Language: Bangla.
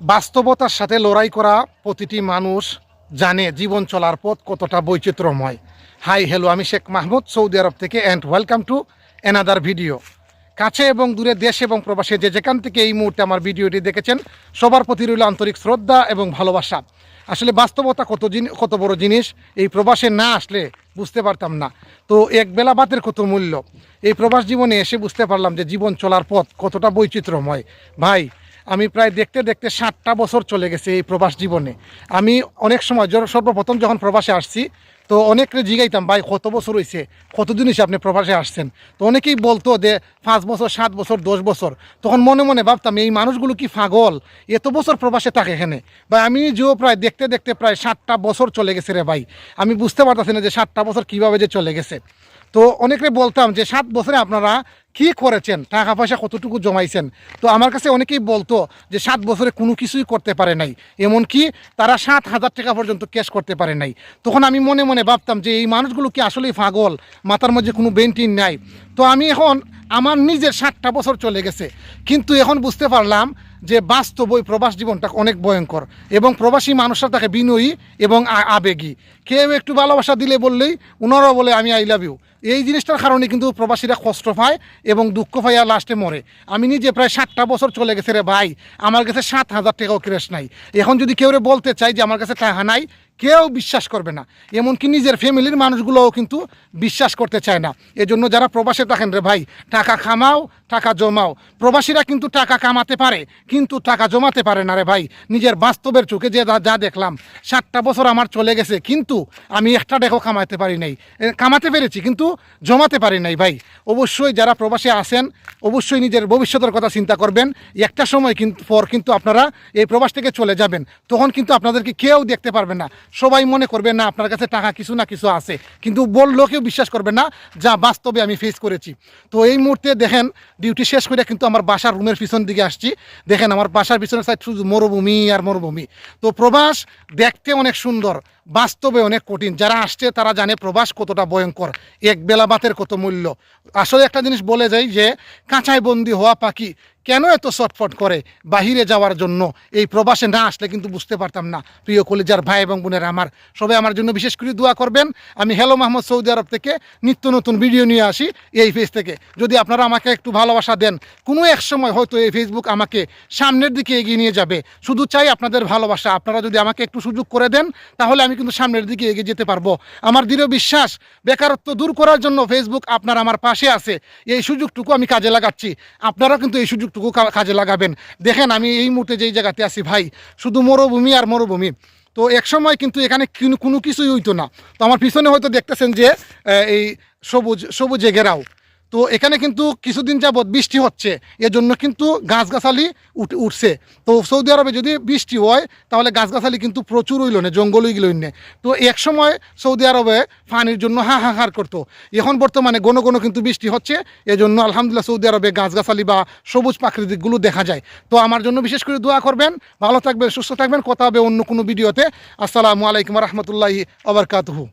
বাস্তবতার সাথে লড়াই করা প্রতিটি মানুষ জানে জীবন চলার পথ কতটা বৈচিত্র্যময়। হাই হ্যালো আমি শেখ মাহমুদ, সৌদি আরব থেকে and welcome to another video কাছে এবং দূরে দেশ এবং প্রবাসে যে যেখান থেকে এই মুহূর্তে আমার ভিডিওটি দেখেছেন, সবার প্রতি রইল আন্তরিক শ্রদ্ধা এবং ভালোবাসা। আসলে বাস্তবতা কত জিনিস কত বড় জিনিস, এই প্রবাসে না আসলে বুঝতে পারতাম না। তো এক বেলা বাতের কত মূল্য। এই প্রবাস জীবনে এসে বুঝতে পারলাম যে জীবন চলার পথ কতটা বৈচিত্র্যময়। ভাই আমি প্রায় দেখতে দেখতে ষাটটা বছর চলে গেছে এই প্রবাস জীবনে। আমি অনেক সময় সর্বপ্রথম যখন প্রবাসে আসছি, তো অনেকরে জিগাইতাম, ভাই, কত বছর হয়েছে কতদিন হয়েছে আপনি প্রবাসে আসছেন? তো অনেকেই বলতো যে, পাঁচ বছর, সাত বছর, দশ বছর। তখন মনে মনে ভাবতাম, এই মানুষগুলো কি পাগল? এত বছর প্রবাসে থাকে এখানে? ভাই, আমি যেও প্রায় দেখতে দেখতে প্রায় ষাটটা বছর চলে গেছে রে ভাই। আমি বুঝতে পারতেছি না যে ষাটটা বছর কীভাবে যে চলে গেছে। তো অনেকে বলতাম যে, সাত বছরে আপনারা কি করেছেন? টাকা পয়সা কতটুকু জমাইছেন? তো আমার কাছে অনেকেই বলতো যে সাত বছরে কোনো কিছুই করতে পারে নাই। এমন কি তারা সাত হাজার টাকা পর্যন্ত ক্যাশ করতে পারে নাই। তখন আমি মনে মনে ভাবতাম যে এই মানুষগুলো কি আসলেই পাগল? মাথার মধ্যে কোনো বেন্টিন নাই। তো আমি এখন, আমার নিজের সাতটা বছর চলে গেছে। কিন্তু এখন বুঝতে পারলাম যে বাস্তব ওই প্রবাস জীবনটা অনেক ভয়ঙ্কর। এবং প্রবাসী মানুষরা তাকে বিনয়ী এবং আবেগী। কেউ একটু ভালোবাসা দিলে বললেই ওনারাও বলে, আমি আই লাভ ইউ এই জিনিসটার কারণে কিন্তু প্রবাসীরা কষ্ট পায় এবং দুঃখ পায় আর লাস্টে মরে। আমি নিজে প্রায় ষাটটা বছর চলে গেছে রে ভাই। আমার কাছে সাত হাজার টাকাও ক্রেশ নাই। এখন যদি কেউ বলতে চাই যে আমার কাছে টাকা নাই কেউ বিশ্বাস করবে না। এমনকি নিজের ফ্যামিলির মানুষগুলোও কিন্তু বিশ্বাস করতে চায় না। এজন্য যারা প্রবাসে থাকেন রে ভাই, টাকা খামাও, টাকা জমাও। প্রবাসীরা কিন্তু টাকা কামাতে পারে, কিন্তু টাকা জমাতে পারে না রে ভাই। নিজের বাস্তবের চোখে যে যা- দেখলাম, সাতটা বছর আমার চলে গেছে, কিন্তু আমি একটা টাকাও কামাতে পারি নাই। কামাতে পেরেছি, কিন্তু জমাতে পারি নাই ভাই। অবশ্যই যারা প্রবাসে আসেন অবশ্যই নিজের ভবিষ্যতের কথা চিন্তা করবেন। একটা সময় কিন্তু পর কিন্তু আপনারা এই প্রবাস থেকে চলে যাবেন। তখন কিন্তু আপনাদেরকে কেউ দেখতে পারবে না। সবাই মনে করবে, না, আপনার কাছে টাকা কিছু না কিছু আছে। কিন্তু বললেও কেউ বিশ্বাস করবে না, যা বাস্তবে আমি ফেস করেছি। তো এই মুহূর্তে দেখেন ডিউটি শেষ করে কিন্তু আমার বাসার রুমের পিছন দিকে আসছি। দেখেন, আমার বাসার পিছনের সাইড শুধু মরুভূমি আর মরুভূমি। তো প্রবাস দেখতে অনেক সুন্দর, বাস্তবে অনেক কঠিন। যারা আসছে, তারা জানে প্রবাস কতটা ভয়ঙ্কর। এক বেলা বাতের কত মূল্য। আসলে একটা জিনিস বলে যাই যে কাঁচায় বন্দি হওয়া পাখি কেন এত ছটফট করে বাহিরে যাওয়ার জন্য? এই প্রবাসে না আসলে কিন্তু বুঝতে পারতাম না। প্রিয় কলেজার ভাই এবং বোনের আমার, সবাই আমার জন্য বিশেষ করে দোয়া করবেন। আমি হ্যালো মোহাম্মদ সৌদি আরব থেকে নিত্য নতুন ভিডিও নিয়ে আসি এই পেজ থেকে। যদি আপনারা আমাকে একটু ভালোবাসা দেন, কোনো এক সময় হয়তো এই ফেসবুক আমাকে সামনের দিকে এগিয়ে নিয়ে যাবে। শুধু চাই আপনাদের ভালোবাসা। আপনারা যদি আমাকে একটু সুযোগ করে দেন, তাহলে আমি কিন্তু সামনের দিকে এগিয়ে যেতে পারব। আমার দৃঢ় বিশ্বাস, বেকারত্ব দূর করার জন্য ফেসবুক আপনার আমার পাশে আছে। এই সুযোগটুকু আমি কাজে লাগাচ্ছি। আপনারা কিন্তু এই সুযোগটুকু কা- কাজে লাগাবেন। দেখেন আমি এই মুহূর্তে যেই জায়গাতে আছি ভাই, শুধু মরুভূমি আর মরুভূমি। তো এক সময় কিন্তু এখানে কোনো কিছুই হইতো না। তো আমার পিছনে হয়তো দেখতেছেন যে এই সবুজ সবুজে ঘেরাও। তো এখানে কিন্তু কিছুদিন যাবৎ বৃষ্টি হচ্ছে। এজন্য কিন্তু গাছগাছালি উঠ উঠছে। তো সৌদি আরবে যদি বৃষ্টি হয়, তাহলে গাছগাছালি কিন্তু প্রচুর হইল না, জঙ্গল গেল না। তো এক সময় সৌদি আরবে পানির জন্য হাহাকার করতো। এখন বর্তমানে ঘন ঘন কিন্তু বৃষ্টি হচ্ছে। এজন্য আলহামদুলিল্লাহ সৌদি আরবে গাছগাছালি বা সবুজ প্রাকৃতিকগুলো দেখা যায়। তো আমার জন্য বিশেষ করে দোয়া করবেন। ভালো থাকবেন, সুস্থ থাকবেন। কথা হবে অন্য কোনো ভিডিওতে। আসসালামু আলাইকুম রহমতুল্লাহি আবরকাতহু